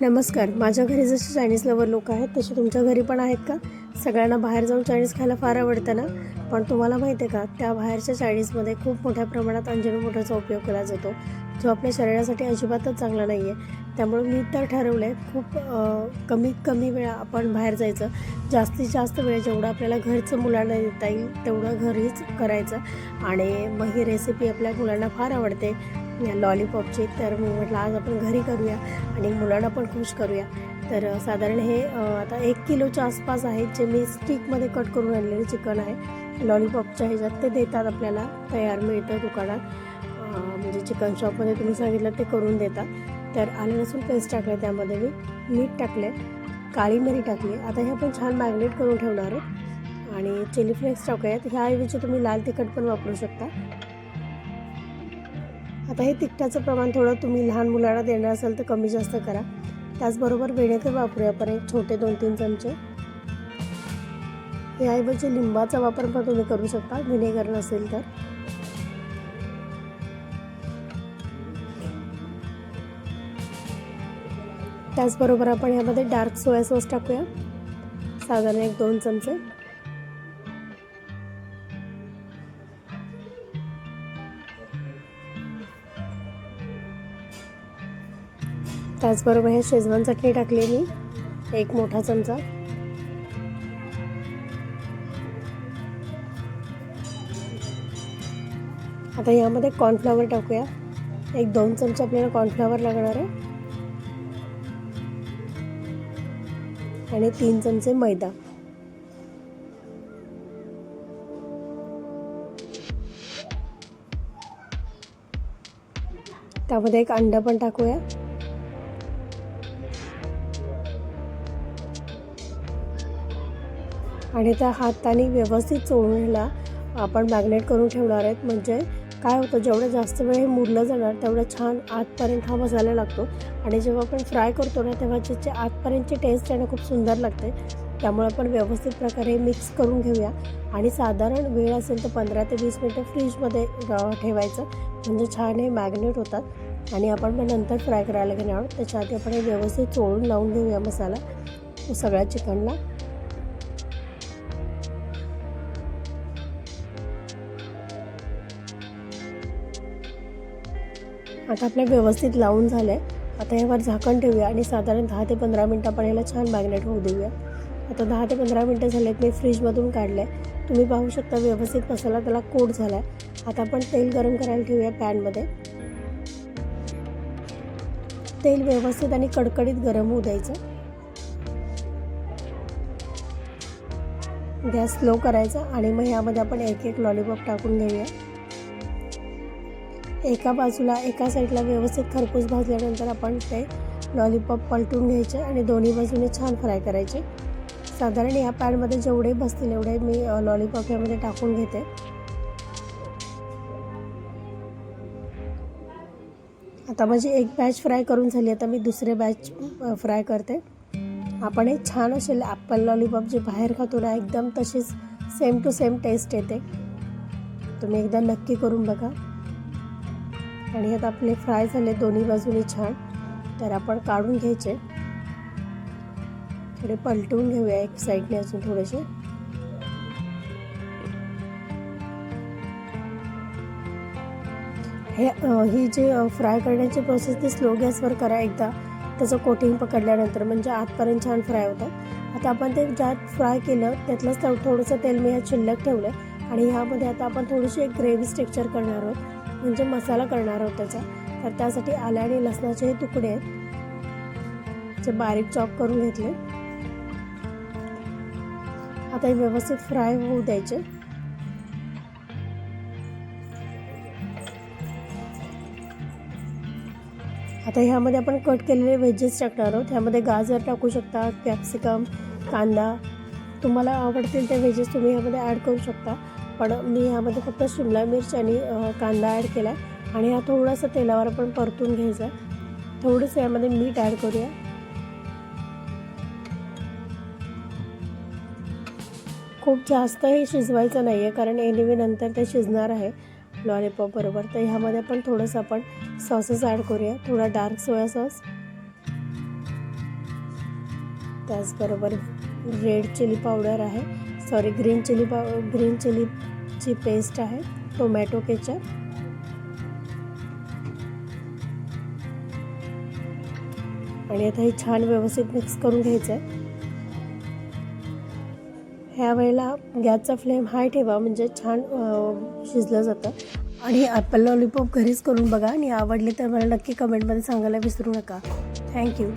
नमस्कार. माझ्या घरी जसे चायनीज लवर लोक आहेत तसे तुमच्या घरी पण आहेत का? सगळ्यांना बाहेर जाऊन चायनीज खायला फार आवडतं ना? पण तुम्हाला माहिती आहे का त्या बाहेरच्या चायनीजमध्ये खूप मोठ्या प्रमाणात अंजनोमोटाचा उपयोग केला जातो. जो आपल्या शरीरासाठी अजिबातच चांगला नाही आहे त्यामुळे मी तर ठरवलं आहे खूप कमीत कमी वेळा आपण बाहेर जायचं. जास्तीत जास्त वेळ जेवढं आपल्याला घरचं मुलांना देता येईल तेवढं घरीच करायचं. आणि मग ही रेसिपी आपल्या मुलांना फार आवडते. या लॉलीपॉपची. तर मी म्हटलं आज आपण घरी करूया आणि मुलांना पण खुश करूया. तर साधारण हे आता एक किलोच्या आसपास आहेत जे मी स्टिकमध्ये कट करून आणलेले चिकन आहे. लॉलीपॉपच्या ह्याच्यात ते देतात आपल्याला तयार मिळतं दुकानात. म्हणजे चिकन शॉपमध्ये तुम्ही सांगितलं ते करून देतात. तर आलं लसूण पेस्ट टाकलं त्यामध्ये मी मीठ टाकले काळी मिरी टाकली. आता हे आपण छान मॅग्नेट करून ठेवणार आहोत. आणि चिली फ्लेक्स टाकूयात. ह्याऐवजी तुम्ही लाल तिखट पण वापरू शकता. आता हे तिखटाचं प्रमाण थोडं तुम्ही लहान मुलांना देणार असाल तर कमी जास्त करा. त्याचबरोबर व्हिनेगर वापरूया आपण एक छोटे दोन तीन चमचे. याऐवजी लिंबाचा वापर पण तुम्ही करू शकता व्हिनेगर नसेल तर. त्याचबरोबर आपण यामध्ये डार्क सोया सॉस टाकूया. साधारण एक दोन चमचे. त्याचबरोबर हे शेजवान चटणी टाकली मी एक मोठा चमचा. आता यामध्ये कॉर्नफ्लॉवर टाकूया. एक दोन चमचे आपल्याला कॉर्नफ्लॉवर लागणार आहे. आणि तीन चमचे मैदा. त्यामध्ये एक अंडा पण टाकूया. आणि त्या हाताने व्यवस्थित चोळणीला आपण मॅग्नेट करून ठेवणार आहेत. म्हणजे काय होतं जेवढं जास्त वेळ हे मुरलं जाणार तेवढं छान आतपर्यंत हा मसाला लागतो. आणि जेव्हा आपण फ्राय करतो ना तेव्हा त्याची आतपर्यंतची टेस्ट आहे ना खूप सुंदर लागते. त्यामुळे आपण व्यवस्थित प्रकारे मिक्स करून घेऊया. आणि साधारण वेळ असेल तर पंधरा ते वीस मिनटं फ्रीजमध्ये ठेवायचं. म्हणजे छान हे मॅग्नेट होतात. आणि आपण मग नंतर फ्राय करायला घेणार आहोत. त्याच्या आधी आपण हे व्यवस्थित चोळून लावून घेऊया मसाला. सगळ्या चिकनला आता आपल्या व्यवस्थित लावून झालं आहे आता यावर झाकण ठेवूया आणि साधारण दहा ते पंधरा मिनटं आपण याला छान मॅग्नेट होऊ देऊया. आता दहा ते पंधरा मिनटं झालेत मी फ्रीजमधून काढलं आहे तुम्ही पाहू शकता व्यवस्थित मसाला त्याला कोट झाला आहे आता आपण तेल गरम करायला ठेवूया पॅनमध्ये तेल व्यवस्थित आणि कडकडीत गरम होऊ द्यायचं. गॅस स्लो करायचा आणि मग ह्यामध्ये आपण एक एक लॉलीपॉप टाकून घेऊया. एका बाजूला एका साईडला व्यवस्थित खरपूस भाजल्यानंतर आपण ते लॉलीपॉप पलटून घ्यायचे आणि दोन्ही बाजूने छान फ्राय करायचे. साधारण या पॅनमध्ये जेवढे बसतील एवढे मी लॉलीपॉप यामध्ये टाकून घेते. आता माझी एक बॅच फ्राय करून झाली आता मी दुसरे बॅच फ्राय करते. आपण एक छान असेल ॲपल लॉलीपॉप जे बाहेर खातो ना एकदम तशीच सेम टू सेम टेस्ट येते. तुम्ही एकदा नक्की करून बघा. आणि आता आपले फ्राय झाले दोन्ही बाजूनी छान. तर आपण काढून घ्यायचे. थोडे पलटवून घेऊया एक साईडने अजून थोडेसे. हे ही जे फ्राय करण्याची प्रोसेस ती स्लो गॅसवर करा एकदा. त्याचं कोटिंग पकडल्यानंतर म्हणजे आतपर्यंत छान फ्राय होतं. आता आपण ते ज्यात फ्राय केलं त्यातलंच थोडंसं तेल मी ह्यात शिल्लक ठेवलं आहे आणि ह्यामध्ये आता आपण थोडीशी एक ग्रेव्ही स्टेक्चर करणार आहोत. म्हणजे मसाला करणार आहोत त्याचा. तर त्यासाठी आल्या आणि लसणाचे हे तुकडे आहेत. जे बारीक चॉप करून घेतले. आता हे व्यवस्थित फ्राय होऊ द्यायचे. आता ह्यामध्ये आपण कट केलेले व्हेजेस टाकणार आहोत. ह्यामध्ये गाजर टाकू शकता कॅप्सिकम कांदा. तुम्हाला आवडतील ते व्हेजेस तुम्ही ह्यामध्ये ॲड करू शकता. पण मी ह्यामध्ये फक्त शिमला मिर्च आणि कांदा ॲड केला आहे आणि हा थोडासा तेलावर आपण परतून घ्यायचा आहे. थोडंसं यामध्ये मीठ ॲड करूया. खूप जास्त हे शिजवायचं नाही आहे कारण एनिवे नंतर ते शिजणार आहे लॉलीपॉप बरोबर. तर ह्यामध्ये पण थोडंसं आपण सॉसेस ॲड करूया. थोडा डार्क सोया सॉस त्याचबरोबर रेड चिली पावडर आहे. सॉरी ग्रीन चिली पाव ग्रीन चिलीची पेस्ट आहे टोमॅटो केचप. आणि आता हे छान व्यवस्थित मिक्स करून घ्यायचं आहे ह्या वेळेला गॅसचा फ्लेम हाय ठेवा म्हणजे छान शिजलं जातं. आणि ॲपल लॉलीपॉप घरीच करून बघा आणि आवडले तर मला नक्की कमेंटमध्ये सांगायला विसरू नका. थँक्यू